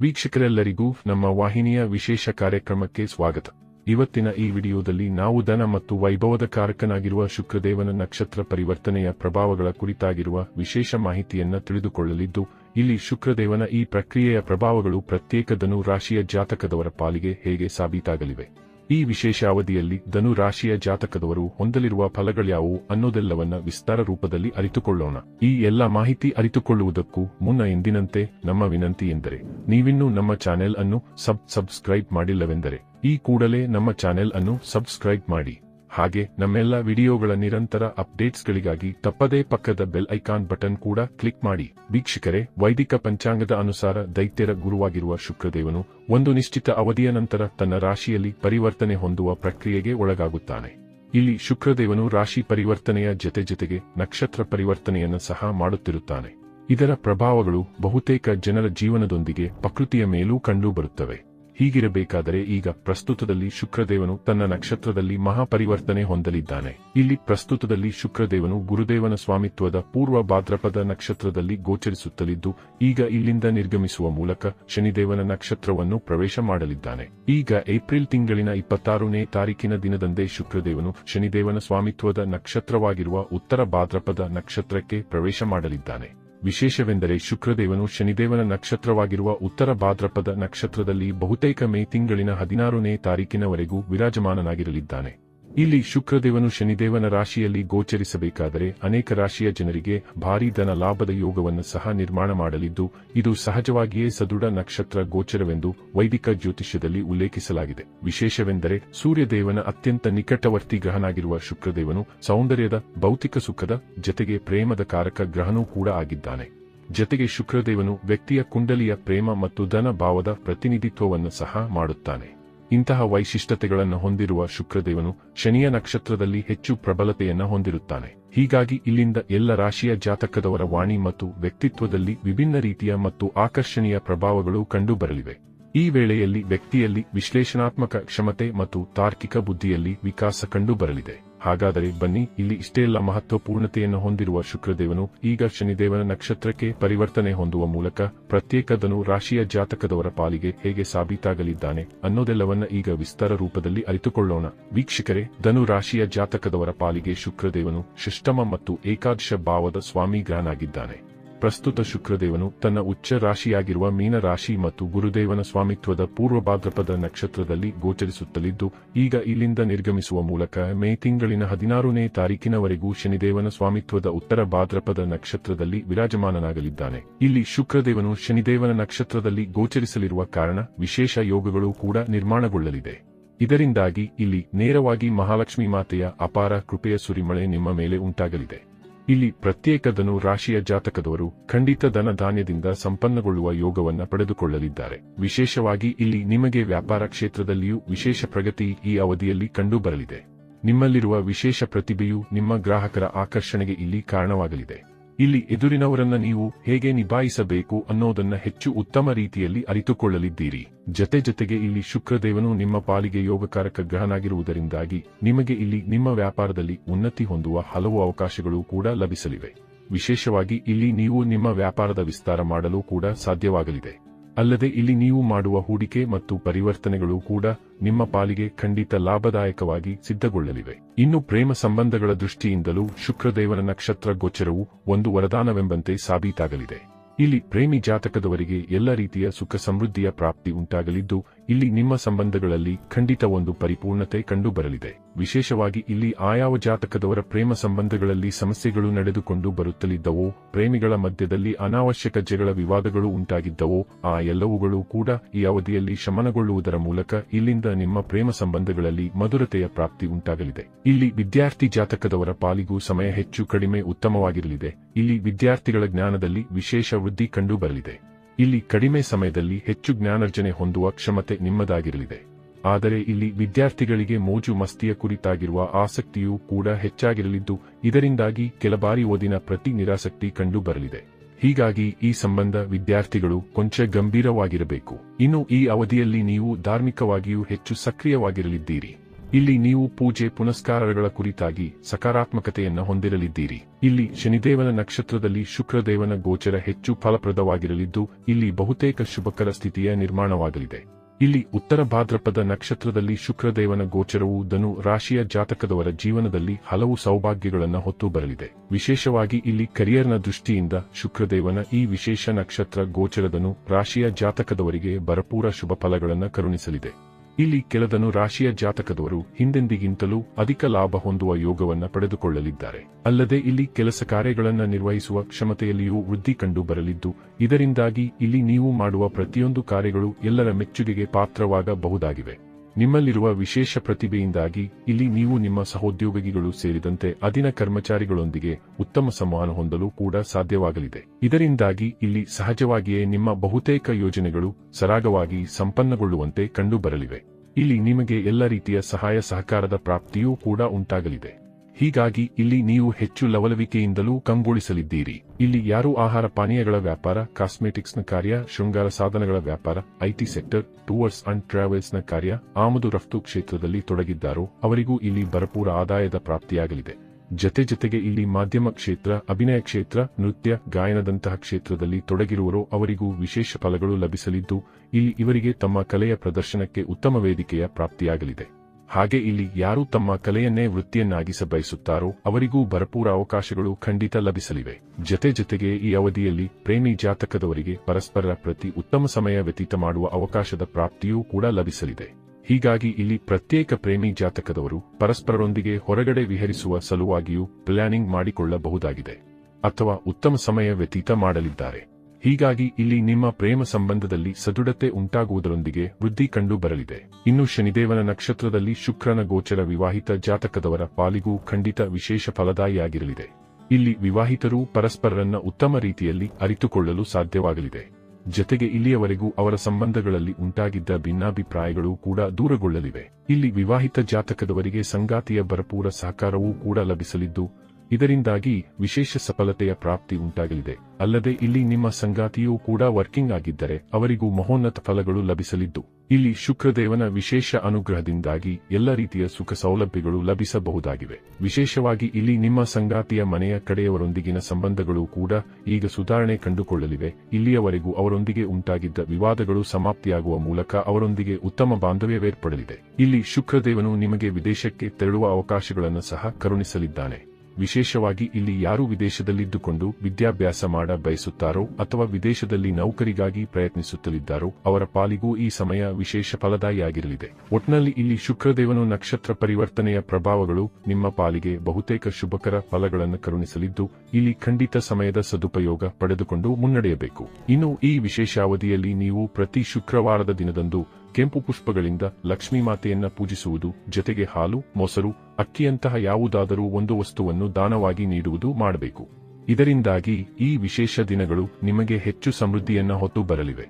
ವೀಕ್ಷಕರೆಲ್ಲರಿಗೂ ನಮ್ಮ ವಾಹಿನಿಯ ವಿಶೇಷ ಕಾರ್ಯಕ್ರಮಕ್ಕೆ ಸ್ವಾಗತ. ಇವತ್ತಿನ ಈ ವಿಡಿಯೋದಲ್ಲಿ ನಾವು ಧನ ಮತ್ತು ವೈಭವದ ಕಾರಕನಾಗಿರುವ ಶುಕ್ರದೇವನ ನಕ್ಷತ್ರ ಪರಿವರ್ತನೆಯ ಪ್ರಭಾವಗಳ ಕುರಿತಾಗಿರುವ ವಿಶೇಷ ಮಾಹಿತಿಯನ್ನು ತಿಳಿದುಕೊಳ್ಳಲಿದ್ದು, ಇಲ್ಲಿ ಶುಕ್ರದೇವನ ಈ ಪ್ರಕ್ರಿಯೆಯ ಪ್ರಭಾವಗಳು ಪ್ರತ್ಯೇಕ ಧನು ರಾಶಿಯ ಜಾತಕದವರ ಪಾಲಿಗೆ ಹೇಗೆ ಸಾಬೀತಾಗಲಿವೆ. ಈ ವಿಶೇಷ ಅವಧಿಯಲ್ಲಿ ಧನು ರಾಶಿಯ ಜಾತಕದವರು ಹೊಂದಲಿರುವ ಫಲಗಳ್ಯಾವು ಅನ್ನೋದೆಲ್ಲವನ್ನ ವಿಸ್ತಾರ ರೂಪದಲ್ಲಿ ಅರಿತುಕೊಳ್ಳೋಣ. ಈ ಎಲ್ಲ ಮಾಹಿತಿ ಅರಿತುಕೊಳ್ಳುವುದಕ್ಕೂ ಮುನ್ನ ಎಂದಿನಂತೆ ನಮ್ಮ ವಿನಂತಿ ಎಂದರೆ, ನೀವಿನ್ನೂ ನಮ್ಮ ಚಾನೆಲ್ ಅನ್ನು ಸಬ್ ಸಬ್ಸ್ಕ್ರೈಬ್ ಮಾಡಿಲ್ಲವೆಂದರೆ, ಈ ಕೂಡಲೇ ನಮ್ಮ ಚಾನೆಲ್ ಅನ್ನು ಸಬ್ಸ್ಕ್ರೈಬ್ ಮಾಡಿ. ಹಾಗೆ ನಮ್ಮೆಲ್ಲ ವಿಡಿಯೋಗಳ ನಿರಂತರ ಅಪ್ಡೇಟ್ಸ್ಗಳಿಗಾಗಿ ತಪ್ಪದೇ ಪಕ್ಕದ ಬೆಲ್ ಐಕಾನ್ ಬಟನ್ ಕೂಡ ಕ್ಲಿಕ್ ಮಾಡಿ. ವೀಕ್ಷಕರೇ, ವೈದಿಕ ಪಂಚಾಂಗದ ಅನುಸಾರ ದೈತ್ಯರ ಗುರುವಾಗಿರುವ ಶುಕ್ರದೇವನು ಒಂದು ನಿಶ್ಚಿತ ಅವಧಿಯ ನಂತರ ತನ್ನ ರಾಶಿಯಲ್ಲಿ ಪರಿವರ್ತನೆ ಹೊಂದುವ ಪ್ರಕ್ರಿಯೆಗೆ ಒಳಗಾಗುತ್ತಾನೆ. ಇಲ್ಲಿ ಶುಕ್ರದೇವನು ರಾಶಿ ಪರಿವರ್ತನೆಯ ಜತೆ ಜೊತೆಗೆ ನಕ್ಷತ್ರ ಪರಿವರ್ತನೆಯನ್ನು ಸಹ ಮಾಡುತ್ತಿರುತ್ತಾನೆ. ಇದರ ಪ್ರಭಾವಗಳು ಬಹುತೇಕ ಜನರ ಜೀವನದೊಂದಿಗೆ ಪ್ರಕೃತಿಯ ಮೇಲೂ ಕಂಡುಬರುತ್ತವೆ. ಹೀಗಿರಬೇಕಾದರೆ ಈಗ ಪ್ರಸ್ತುತದಲ್ಲಿ ಶುಕ್ರದೇವನು ತನ್ನ ನಕ್ಷತ್ರದಲ್ಲಿ ಮಹಾಪರಿವರ್ತನೆ ಹೊಂದಲಿದ್ದಾನೆ. ಇಲ್ಲಿ ಪ್ರಸ್ತುತದಲ್ಲಿ ಶುಕ್ರದೇವನು ಗುರುದೇವನ ಸ್ವಾಮಿತ್ವದ ಪೂರ್ವ ಭಾದ್ರಪದ ನಕ್ಷತ್ರದಲ್ಲಿ ಗೋಚರಿಸುತ್ತಲಿದ್ದು, ಈಗ ಇಲ್ಲಿಂದ ನಿರ್ಗಮಿಸುವ ಮೂಲಕ ಶನಿದೇವನ ನಕ್ಷತ್ರವನ್ನು ಪ್ರವೇಶ ಮಾಡಲಿದ್ದಾನೆ. ಈಗ ಏಪ್ರಿಲ್ ತಿಂಗಳಿನ ಇಪ್ಪತ್ತಾರನೇ ತಾರೀಕಿನ ದಿನದಂದೇ ಶುಕ್ರದೇವನು ಶನಿದೇವನ ಸ್ವಾಮಿತ್ವದ ನಕ್ಷತ್ರವಾಗಿರುವ ಉತ್ತರ ಭಾದ್ರಪದ ನಕ್ಷತ್ರಕ್ಕೆ ಪ್ರವೇಶ ಮಾಡಲಿದ್ದಾನೆ. ವಿಶೇಷವೆಂದರೆ ಶುಕ್ರದೇವನು ಶನಿದೇವನ ನಕ್ಷತ್ರವಾಗಿರುವ ಉತ್ತರ ಭಾದ್ರಪದ ನಕ್ಷತ್ರದಲ್ಲಿ ಬಹುತೇಕ ಮೇ ತಿಂಗಳಿನ ಹದಿನಾರನೇ ತಾರೀಕಿನವರೆಗೂ ವಿರಾಜಮಾನನಾಗಿರಲಿದ್ದಾನೆ. ಇಲ್ಲಿ ಶುಕ್ರದೇವನು ಶನಿದೇವನ ರಾಶಿಯಲ್ಲಿ ಗೋಚರಿಸಬೇಕಾದರೆ ಅನೇಕ ರಾಶಿಯ ಜನರಿಗೆ ಭಾರೀ ಧನ ಲಾಭದ ಯೋಗವನ್ನು ಸಹ ನಿರ್ಮಾಣ ಮಾಡಲಿದ್ದು, ಇದು ಸಹಜವಾಗಿಯೇ ಸದೃಢ ನಕ್ಷತ್ರ ಗೋಚರವೆಂದು ವೈದಿಕ ಜ್ಯೋತಿಷ್ಯದಲ್ಲಿ ಉಲ್ಲೇಖಿಸಲಾಗಿದೆ. ವಿಶೇಷವೆಂದರೆ ಸೂರ್ಯದೇವನ ಅತ್ಯಂತ ನಿಕಟವರ್ತಿ ಗ್ರಹನಾಗಿರುವ ಶುಕ್ರದೇವನು ಸೌಂದರ್ಯದ, ಭೌತಿಕ ಸುಖದ, ಜತೆಗೆ ಪ್ರೇಮದ ಕಾರಕ ಗ್ರಹನೂ ಕೂಡ ಆಗಿದ್ದಾನೆ. ಜತೆಗೆ ಶುಕ್ರದೇವನು ವ್ಯಕ್ತಿಯ ಕುಂಡಲಿಯ ಪ್ರೇಮ ಮತ್ತು ಧನ ಭಾವದ ಪ್ರತಿನಿಧಿತ್ವವನ್ನು ಸಹ ಮಾಡುತ್ತಾನೆ. ಇಂತಹ ವೈಶಿಷ್ಟ್ಯತೆಗಳನ್ನು ಹೊಂದಿರುವ ಶುಕ್ರದೇವನು ಶನಿಯ ನಕ್ಷತ್ರದಲ್ಲಿ ಹೆಚ್ಚು ಪ್ರಬಲತೆಯನ್ನು ಹೊಂದಿರುತ್ತಾನೆ. ಹೀಗಾಗಿ ಇಲ್ಲಿಂದ ಎಲ್ಲ ರಾಶಿಯ ಜಾತಕದವರ ವಾಣಿ ಮತ್ತು ವ್ಯಕ್ತಿತ್ವದಲ್ಲಿ ವಿಭಿನ್ನ ರೀತಿಯ ಮತ್ತು ಆಕರ್ಷಣೀಯ ಪ್ರಭಾವಗಳು ಕಂಡುಬರಲಿವೆ. ಈ ವೇಳೆಯಲ್ಲಿ ವ್ಯಕ್ತಿಯಲ್ಲಿ ವಿಶ್ಲೇಷಣಾತ್ಮಕ ಕ್ಷಮತೆ ಮತ್ತು ತಾರ್ಕಿಕ ಬುದ್ಧಿಯಲ್ಲಿ ವಿಕಾಸ ಕಂಡುಬರಲಿದೆ. ಹಾಗಾದರೆ ಬನ್ನಿ, ಇಲ್ಲಿ ಇಷ್ಟೆಲ್ಲ ಮಹತ್ವಪೂರ್ಣತೆಯನ್ನು ಹೊಂದಿರುವ ಶುಕ್ರದೇವನು, ಈಗ ಶನಿದೇವನ ನಕ್ಷತ್ರಕ್ಕೆ ಪರಿವರ್ತನೆ ಹೊಂದುವ ಮೂಲಕ ಪ್ರತ್ಯೇಕದನು ರಾಶಿಯ ಜಾತಕದವರ ಪಾಲಿಗೆ ಹೇಗೆ ಸಾಬೀತಾಗಲಿದ್ದಾನೆ ಅನ್ನೋದೆಲ್ಲವನ್ನ ಈಗ ವಿಸ್ತಾರ ರೂಪದಲ್ಲಿ ಅರಿತುಕೊಳ್ಳೋಣ. ವೀಕ್ಷಕರೇ, ಧನು ರಾಶಿಯ ಜಾತಕದವರ ಪಾಲಿಗೆ ಶುಕ್ರದೇವನು ಷಷ್ಟಮ ಮತ್ತು ಏಕಾದಶ ಭಾವದ ಸ್ವಾಮಿ ಗ್ರಹನಾಗಿದ್ದಾನೆ ಪ್ರಸ್ತುತ ಶುಕ್ರದೇವನು ತನ್ನ ಉಚ್ಚ ರಾಶಿಯಾಗಿರುವ ಮೀನ ರಾಶಿ ಮತ್ತು ಗುರುದೇವನ ಸ್ವಾಮಿತ್ವದ ಪೂರ್ವ ಭಾದ್ರಪದ ನಕ್ಷತ್ರದಲ್ಲಿ ಗೋಚರಿಸುತ್ತಲಿದ್ದು, ಈಗ ಇಲ್ಲಿಂದ ನಿರ್ಗಮಿಸುವ ಮೂಲಕ ಮೇ ತಿಂಗಳಿನ ಹದಿನಾರನೇ ತಾರೀಕಿನವರೆಗೂ ಶನಿದೇವನ ಸ್ವಾಮಿತ್ವದ ಉತ್ತರ ಭಾದ್ರಪದ ನಕ್ಷತ್ರದಲ್ಲಿ ವಿರಾಜಮಾನನಾಗಲಿದ್ದಾನೆ. ಇಲ್ಲಿ ಶುಕ್ರದೇವನು ಶನಿದೇವನ ನಕ್ಷತ್ರದಲ್ಲಿ ಗೋಚರಿಸಲಿರುವ ಕಾರಣ ವಿಶೇಷ ಯೋಗಗಳು ಕೂಡ ನಿರ್ಮಾಣಗೊಳ್ಳಲಿದೆ. ಇದರಿಂದಾಗಿ ಇಲ್ಲಿ ನೇರವಾಗಿ ಮಹಾಲಕ್ಷ್ಮಿ ಮಾತೆಯ ಅಪಾರ ಕೃಪೆಯ ಸುರಿಮಳೆ ನಿಮ್ಮ ಮೇಲೆ ಉಂಟಾಗಲಿದೆ. ಇಲ್ಲಿ ಪ್ರತ್ಯೇಕ ಧನು ರಾಶಿಯ ಜಾತಕದವರು ಖಂಡಿತ ಧನ ಧಾನ್ಯದಿಂದ ಸಂಪನ್ನಗೊಳ್ಳುವ ಯೋಗವನ್ನ ಪಡೆದುಕೊಳ್ಳಲಿದ್ದಾರೆ. ವಿಶೇಷವಾಗಿ ಇಲ್ಲಿ ನಿಮಗೆ ವ್ಯಾಪಾರ ಕ್ಷೇತ್ರದಲ್ಲಿಯೂ ವಿಶೇಷ ಪ್ರಗತಿ ಈ ಅವಧಿಯಲ್ಲಿ ಕಂಡುಬರಲಿದೆ. ನಿಮ್ಮಲ್ಲಿರುವ ವಿಶೇಷ ಪ್ರತಿಭೆಯು ನಿಮ್ಮ ಗ್ರಾಹಕರ ಆಕರ್ಷಣೆಗೆ ಇಲ್ಲಿ ಕಾರಣವಾಗಲಿದೆ. ಇಲ್ಲಿ ಎದುರಿನವರನ್ನ ನೀವು ಹೇಗೆ ನಿಭಾಯಿಸಬೇಕು ಅನ್ನೋದನ್ನ ಹೆಚ್ಚು ಉತ್ತಮ ರೀತಿಯಲ್ಲಿ ಅರಿತುಕೊಳ್ಳಲಿದ್ದೀರಿ. ಜತೆ ಜತೆಗೆ ಇಲ್ಲಿ ಶುಕ್ರದೇವನು ನಿಮ್ಮ ಪಾಲಿಗೆ ಯೋಗಕಾರಕ ಗ್ರಹನಾಗಿರುವುದರಿಂದಾಗಿ ನಿಮಗೆ ಇಲ್ಲಿ ನಿಮ್ಮ ವ್ಯಾಪಾರದಲ್ಲಿ ಉನ್ನತಿ ಹೊಂದುವ ಹಲವು ಅವಕಾಶಗಳು ಕೂಡ ಲಭಿಸಲಿವೆ. ವಿಶೇಷವಾಗಿ ಇಲ್ಲಿ ನೀವು ನಿಮ್ಮ ವ್ಯಾಪಾರದ ವಿಸ್ತಾರ ಮಾಡಲು ಕೂಡ ಸಾಧ್ಯವಾಗಲಿದೆ. ಅಲ್ಲದೆ ಇಲ್ಲಿ ನೀವು ಮಾಡುವ ಹೂಡಿಕೆ ಮತ್ತು ಪರಿವರ್ತನೆಗಳು ಕೂಡ ನಿಮ್ಮ ಪಾಲಿಗೆ ಖಂಡಿತ ಲಾಭದಾಯಕವಾಗಿ ಸಿದ್ಧಗೊಳ್ಳಲಿವೆ. ಇನ್ನು ಪ್ರೇಮ ಸಂಬಂಧಗಳ ದೃಷ್ಟಿಯಿಂದಲೂ ಶುಕ್ರದೇವನ ನಕ್ಷತ್ರ ಗೋಚರವು ಒಂದು ವರದಾನವೆಂಬಂತೆ ಸಾಬೀತಾಗಲಿದೆ. ಇಲ್ಲಿ ಪ್ರೇಮಿ ಜಾತಕದವರಿಗೆ ಎಲ್ಲ ರೀತಿಯ ಸುಖ ಸಮೃದ್ಧಿಯ ಪ್ರಾಪ್ತಿ ಉಂಟಾಗಲಿದ್ದು ಇಲ್ಲಿ ನಿಮ್ಮ ಸಂಬಂಧಗಳಲ್ಲಿ ಖಂಡಿತ ಒಂದು ಪರಿಪೂರ್ಣತೆ ಕಂಡುಬರಲಿದೆ. ವಿಶೇಷವಾಗಿ ಇಲ್ಲಿ ಆಯಾವ ಜಾತಕದವರ ಪ್ರೇಮ ಸಂಬಂಧಗಳಲ್ಲಿ ಸಮಸ್ಯೆಗಳು ನಡೆದುಕೊಂಡು ಬರುತ್ತಲಿದ್ದವೋ, ಪ್ರೇಮಿಗಳ ಮಧ್ಯದಲ್ಲಿ ಅನಾವಶ್ಯಕ ಜಗಳ ವಿವಾದಗಳು ಉಂಟಾಗಿದ್ದವೋ, ಆ ಎಲ್ಲವುಗಳು ಕೂಡ ಈ ಅವಧಿಯಲ್ಲಿ ಶಮನಗೊಳ್ಳುವುದರ ಮೂಲಕ ಇಲ್ಲಿಂದ ನಿಮ್ಮ ಪ್ರೇಮ ಸಂಬಂಧಗಳಲ್ಲಿ ಮಧುರತೆಯ ಪ್ರಾಪ್ತಿ ಉಂಟಾಗಲಿದೆ. ಇಲ್ಲಿ ವಿದ್ಯಾರ್ಥಿ ಜಾತಕದವರ ಪಾಲಿಗೂ ಸಮಯ ಹೆಚ್ಚು ಕಡಿಮೆ ಉತ್ತಮವಾಗಿರಲಿದೆ. ಇಲ್ಲಿ ವಿದ್ಯಾರ್ಥಿಗಳ ಜ್ಞಾನದಲ್ಲಿ ವಿಶೇಷ ವೃದ್ಧಿ ಕಂಡುಬರಲಿದೆ. ಇಲ್ಲಿ ಕಡಿಮೆ ಸಮಯದಲ್ಲಿ ಹೆಚ್ಚು ಜ್ಞಾನಾರ್ಜನೆ ಹೊಂದುವ ಕ್ಷಮತೆ ನಿಮ್ಮದಾಗಿರಲಿದೆ. ಆದರೆ ಇಲ್ಲಿ ವಿದ್ಯಾರ್ಥಿಗಳಿಗೆ ಮೋಜು ಮಸ್ತಿಯ ಕುರಿತಾಗಿರುವ ಆಸಕ್ತಿಯೂ ಕೂಡ ಹೆಚ್ಚಾಗಿರಲಿದ್ದು, ಇದರಿಂದಾಗಿ ಕೆಲ ಬಾರಿ ಓದಿನ ಪ್ರತಿ ನಿರಾಸಕ್ತಿ ಕಂಡುಬರಲಿದೆ. ಹೀಗಾಗಿ ಈ ಸಂಬಂಧ ವಿದ್ಯಾರ್ಥಿಗಳು ಕೊಂಚ ಗಂಭೀರವಾಗಿರಬೇಕು. ಇನ್ನು ಈ ಅವಧಿಯಲ್ಲಿ ನೀವು ಧಾರ್ಮಿಕವಾಗಿಯೂ ಹೆಚ್ಚು ಸಕ್ರಿಯವಾಗಿರಲಿದ್ದೀರಿ. ಇಲ್ಲಿ ನೀವು ಪೂಜೆ ಪುನಸ್ಕಾರಗಳ ಕುರಿತಾಗಿ ಸಕಾರಾತ್ಮಕತೆಯನ್ನು ಹೊಂದಿರಲಿದ್ದೀರಿ. ಇಲ್ಲಿ ಶನಿದೇವನ ನಕ್ಷತ್ರದಲ್ಲಿ ಶುಕ್ರದೇವನ ಗೋಚರ ಹೆಚ್ಚು ಫಲಪ್ರದವಾಗಿರಲಿದ್ದು, ಇಲ್ಲಿ ಬಹುತೇಕ ಶುಭಕರ ಸ್ಥಿತಿಯ ನಿರ್ಮಾಣವಾಗಲಿದೆ. ಇಲ್ಲಿ ಉತ್ತರ ಭಾದ್ರಪದ ನಕ್ಷತ್ರದಲ್ಲಿ ಶುಕ್ರದೇವನ ಗೋಚರವು ಧನು ರಾಶಿಯ ಜಾತಕದವರ ಜೀವನದಲ್ಲಿ ಹಲವು ಸೌಭಾಗ್ಯಗಳನ್ನು ಹೊತ್ತು ಬರಲಿದೆ. ವಿಶೇಷವಾಗಿ ಇಲ್ಲಿ ಕರಿಯರ್ನ ದೃಷ್ಟಿಯಿಂದ ಶುಕ್ರದೇವನ ಈ ವಿಶೇಷ ನಕ್ಷತ್ರ ಗೋಚರದನು ರಾಶಿಯ ಜಾತಕದವರಿಗೆ ಭರಪೂರ ಶುಭ ಫಲಗಳನ್ನು ಕರುಣಿಸಲಿದೆ. ಇಲ್ಲಿ ಕೆಲದನು ರಾಶಿಯ ಜಾತಕದವರು ಹಿಂದೆಂದಿಗಿಂತಲೂ ಅಧಿಕ ಲಾಭ ಹೊಂದುವ ಯೋಗವನ್ನು ಪಡೆದುಕೊಳ್ಳಲಿದ್ದಾರೆ. ಅಲ್ಲದೆ ಇಲ್ಲಿ ಕೆಲಸ ಕಾರ್ಯಗಳನ್ನು ನಿರ್ವಹಿಸುವ ಕ್ಷಮತೆಯಲ್ಲಿಯೂ ವೃದ್ಧಿ ಕಂಡು ಬರಲಿದ್ದು, ಇದರಿಂದಾಗಿ ಇಲ್ಲಿ ನೀವು ಮಾಡುವ ಪ್ರತಿಯೊಂದು ಕಾರ್ಯಗಳು ಎಲ್ಲರ ಮೆಚ್ಚುಗೆಗೆ ಪಾತ್ರವಾಗಬಹುದಾಗಿವೆ. ನಿಮ್ಮಲ್ಲಿರುವ ವಿಶೇಷ ಪ್ರತಿಭೆಯಿಂದಾಗಿ ಇಲ್ಲಿ ನೀವು ನಿಮ್ಮ ಸಹೋದ್ಯೋಗಿಗಳು ಸೇರಿದಂತೆ ಅಧೀನ ಕರ್ಮಚಾರಿಗಳೊಂದಿಗೆ ಉತ್ತಮ ಸಂವಹನ ಹೊಂದಲು ಕೂಡ ಸಾಧ್ಯವಾಗಲಿದೆ. ಇದರಿಂದಾಗಿ ಇಲ್ಲಿ ಸಹಜವಾಗಿಯೇ ನಿಮ್ಮ ಬಹುತೇಕ ಯೋಜನೆಗಳು ಸರಾಗವಾಗಿ ಸಂಪನ್ನಗೊಳ್ಳುವಂತೆ ಕಂಡುಬರಲಿವೆ. ಇಲ್ಲಿ ನಿಮಗೆ ಎಲ್ಲ ರೀತಿಯ ಸಹಾಯ ಸಹಕಾರದ ಪ್ರಾಪ್ತಿಯೂ ಕೂಡ ಉಂಟಾಗಲಿದೆ. ಹೀಗಾಗಿ ಇಲ್ಲಿ ನೀವು ಹೆಚ್ಚು ಲವಲವಿಕೆಯಿಂದಲೂ ಕಂಗೊಳಿಸಲಿದ್ದೀರಿ. ಇಲ್ಲಿ ಯಾರು ಆಹಾರ ಪಾನೀಯಗಳ ವ್ಯಾಪಾರ, ಕಾಸ್ಮೆಟಿಕ್ಸ್ನ ಕಾರ್ಯ, ಶೃಂಗಾರ ಸಾಧನಗಳ ವ್ಯಾಪಾರ ಐಟಿ ಸೆಕ್ಟರ್ ಟೂರ್ಸ್ ಅಂಡ್ ಟ್ರಾವೆಲ್ಸ್ನ ಕಾರ್ಯ, ಆಮದು ರಫ್ತು ಕ್ಷೇತ್ರದಲ್ಲಿ ತೊಡಗಿದ್ದಾರೋ ಅವರಿಗೂ ಇಲ್ಲಿ ಭರಪೂರ ಆದಾಯದ ಪ್ರಾಪ್ತಿಯಾಗಲಿದೆ. ಜತೆ ಜತೆಗೆ ಇಲ್ಲಿ ಮಾಧ್ಯಮ ಕ್ಷೇತ್ರ, ಅಭಿನಯ ಕ್ಷೇತ್ರ, ನೃತ್ಯ, ಗಾಯನದಂತಹ ಕ್ಷೇತ್ರದಲ್ಲಿ ತೊಡಗಿರುವರೋ ಅವರಿಗೂ ವಿಶೇಷ ಫಲಗಳು ಲಭಿಸಲಿದ್ದು, ಇಲ್ಲಿ ಇವರಿಗೆ ತಮ್ಮ ಕಲೆಯ ಪ್ರದರ್ಶನಕ್ಕೆ ಉತ್ತಮ ವೇದಿಕೆಯ ಪ್ರಾಪ್ತಿಯಾಗಲಿದೆ. ಹಾಗೆ ಇಲ್ಲಿ ಯಾರು ತಮ್ಮ ಕಲೆಯನ್ನೇ ವೃತ್ತಿಯನ್ನಾಗಿಸ ಬಯಸುತ್ತಾರೋ ಅವರಿಗೂ ಭರಪೂರ ಅವಕಾಶಗಳು ಖಂಡಿತ ಲಭಿಸಲಿವೆ. ಜತೆ ಜತೆಗೆ ಈ ಅವಧಿಯಲ್ಲಿ ಪ್ರೇಮಿ ಜಾತಕದವರಿಗೆ ಪರಸ್ಪರರ ಪ್ರತಿ ಉತ್ತಮ ಸಮಯ ವ್ಯತೀತ ಮಾಡುವ ಅವಕಾಶದ ಪ್ರಾಪ್ತಿಯೂ ಕೂಡ ಲಭಿಸಲಿದೆ. ಹೀಗಾಗಿ ಇಲ್ಲಿ ಪ್ರತ್ಯೇಕ ಪ್ರೇಮಿ ಜಾತಕದವರು ಪರಸ್ಪರರೊಂದಿಗೆ ಹೊರಗಡೆ ವಿಹರಿಸುವ ಸಲುವಾಗಿಯೂ ಪ್ಲಾನಿಂಗ್ ಮಾಡಿಕೊಳ್ಳಬಹುದಾಗಿದೆ. ಅಥವಾ ಉತ್ತಮ ಸಮಯ ವ್ಯತೀತ ಮಾಡಲಿದ್ದಾರೆ. ಹೀಗಾಗಿ ಇಲ್ಲಿ ನಿಮ್ಮ ಪ್ರೇಮ ಸಂಬಂಧದಲ್ಲಿ ಸದೃಢತೆ ಉಂಟಾಗುವುದರೊಂದಿಗೆ ವೃದ್ಧಿ ಕಂಡು ಬರಲಿದೆ. ಇನ್ನು ಶನಿದೇವನ ನಕ್ಷತ್ರದಲ್ಲಿ ಶುಕ್ರನ ಗೋಚರ ವಿವಾಹಿತ ಜಾತಕದವರ ಪಾಲಿಗೂ ಖಂಡಿತ ವಿಶೇಷ ಫಲದಾಯಿಯಾಗಿರಲಿದೆ. ಇಲ್ಲಿ ವಿವಾಹಿತರು ಪರಸ್ಪರರನ್ನ ಉತ್ತಮ ರೀತಿಯಲ್ಲಿ ಅರಿತುಕೊಳ್ಳಲು ಸಾಧ್ಯವಾಗಲಿದೆ. ಜತೆಗೆ ಇಲ್ಲಿಯವರೆಗೂ ಅವರ ಸಂಬಂಧಗಳಲ್ಲಿ ಉಂಟಾಗಿದ್ದ ಭಿನ್ನಾಭಿಪ್ರಾಯಗಳು ಕೂಡ ದೂರಗೊಳ್ಳಲಿವೆ. ಇಲ್ಲಿ ವಿವಾಹಿತ ಜಾತಕದವರಿಗೆ ಸಂಗಾತಿಯ ಭರಪೂರ ಸಹಕಾರವೂ ಕೂಡ ಲಭಿಸಲಿದ್ದು ಇದರಿಂದಾಗಿ ವಿಶೇಷ ಸಫಲತೆಯ ಪ್ರಾಪ್ತಿ ಉಂಟಾಗಲಿದೆ. ಅಲ್ಲದೆ ಇಲ್ಲಿ ನಿಮ್ಮ ಸಂಗಾತಿಯೂ ಕೂಡ ವರ್ಕಿಂಗ್ ಆಗಿದ್ದರೆ ಅವರಿಗೂ ಮಹೋನ್ನತ ಫಲಗಳು ಲಭಿಸಲಿದ್ದು, ಇಲ್ಲಿ ಶುಕ್ರದೇವನ ವಿಶೇಷ ಅನುಗ್ರಹದಿಂದಾಗಿ ಎಲ್ಲ ರೀತಿಯ ಸುಖ ಸೌಲಭ್ಯಗಳು ಲಭಿಸಬಹುದಾಗಿವೆ. ವಿಶೇಷವಾಗಿ ಇಲ್ಲಿ ನಿಮ್ಮ ಸಂಗಾತಿಯ ಮನೆಯ ಕಡೆಯವರೊಂದಿಗಿನ ಸಂಬಂಧಗಳು ಕೂಡ ಈಗ ಸುಧಾರಣೆ ಕಂಡುಕೊಳ್ಳಲಿವೆ. ಇಲ್ಲಿಯವರೆಗೂ ಅವರೊಂದಿಗೆ ಉಂಟಾಗಿದ್ದ ವಿವಾದಗಳು ಸಮಾಪ್ತಿಯಾಗುವ ಮೂಲಕ ಅವರೊಂದಿಗೆ ಉತ್ತಮ ಬಾಂಧವ್ಯವೇರ್ಪಡಲಿದೆ. ಇಲ್ಲಿ ಶುಕ್ರದೇವನು ನಿಮಗೆ ವಿದೇಶಕ್ಕೆ ತೆರಳುವ ಅವಕಾಶಗಳನ್ನು ಸಹ ಕರುಣಿಸಲಿದ್ದಾನೆ. ವಿಶೇಷವಾಗಿ ಇಲ್ಲಿ ಯಾರು ವಿದೇಶದಲ್ಲಿದ್ದುಕೊಂಡು ವಿದ್ಯಾಭ್ಯಾಸ ಮಾಡ ಬಯಸುತ್ತಾರೋ ಅಥವಾ ವಿದೇಶದಲ್ಲಿ ನೌಕರಿಗಾಗಿ ಪ್ರಯತ್ನಿಸುತ್ತಲಿದ್ದಾರೋ ಅವರ ಪಾಲಿಗೂ ಈ ಸಮಯ ವಿಶೇಷ ಫಲದಾಯಿಯಾಗಿರಲಿದೆ. ಒಟ್ನಲ್ಲಿ ಇಲ್ಲಿ ಶುಕ್ರದೇವನು ನಕ್ಷತ್ರ ಪರಿವರ್ತನೆಯ ಪ್ರಭಾವಗಳು ನಿಮ್ಮ ಪಾಲಿಗೆ ಬಹುತೇಕ ಶುಭಕರ ಫಲಗಳನ್ನು ಕರುಣಿಸಲಿದ್ದು, ಇಲ್ಲಿ ಖಂಡಿತ ಸಮಯದ ಸದುಪಯೋಗ ಪಡೆದುಕೊಂಡು ಮುನ್ನಡೆಯಬೇಕು. ಇನ್ನು ಈ ವಿಶೇಷ ಅವಧಿಯಲ್ಲಿ ನೀವು ಪ್ರತಿ ಶುಕ್ರವಾರದ ದಿನದಂದು ಕೆಂಪು ಪುಷ್ಪಗಳಿಂದ ಲಕ್ಷ್ಮೀ ಮಾತೆಯನ್ನ ಪೂಜಿಸುವುದು, ಜೊತೆಗೆ ಹಾಲು, ಮೊಸರು, ಅಕ್ಕಿಯಂತಹ ಯಾವುದಾದರೂ ಒಂದು ವಸ್ತುವನ್ನು ದಾನವಾಗಿ ನೀಡುವುದು ಮಾಡಬೇಕು. ಇದರಿಂದಾಗಿ ಈ ವಿಶೇಷ ದಿನಗಳು ನಿಮಗೆ ಹೆಚ್ಚು ಸಮೃದ್ಧಿಯನ್ನ ಹೊತ್ತು ಬರಲಿವೆ.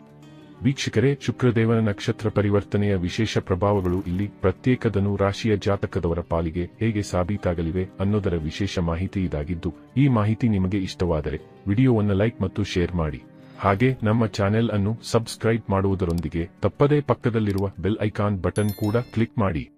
ವೀಕ್ಷಕರೇ, ಶುಕ್ರದೇವನ ನಕ್ಷತ್ರ ಪರಿವರ್ತನೆಯ ವಿಶೇಷ ಪ್ರಭಾವಗಳು ಇಲ್ಲಿ ಪ್ರತ್ಯೇಕದನು ರಾಶಿಯ ಜಾತಕದವರ ಪಾಲಿಗೆ ಹೇಗೆ ಸಾಬೀತಾಗಲಿವೆ ಅನ್ನೋದರ ವಿಶೇಷ ಮಾಹಿತಿ ಇದಾಗಿದ್ದು, ಈ ಮಾಹಿತಿ ನಿಮಗೆ ಇಷ್ಟವಾದರೆ ವಿಡಿಯೋವನ್ನು ಲೈಕ್ ಮತ್ತು ಶೇರ್ ಮಾಡಿ. ಹಾಗೆ ನಮ್ಮ ಚಾನೆಲ್ ಅನ್ನು ಸಬ್ಸ್ಕ್ರೈಬ್ ಮಾಡುವುದರೊಂದಿಗೆ ತಪ್ಪದೇ ಪಕ್ಕದಲ್ಲಿರುವ ಬೆಲ್ ಐಕಾನ್ ಬಟನ್ ಕೂಡ ಕ್ಲಿಕ್ ಮಾಡಿ.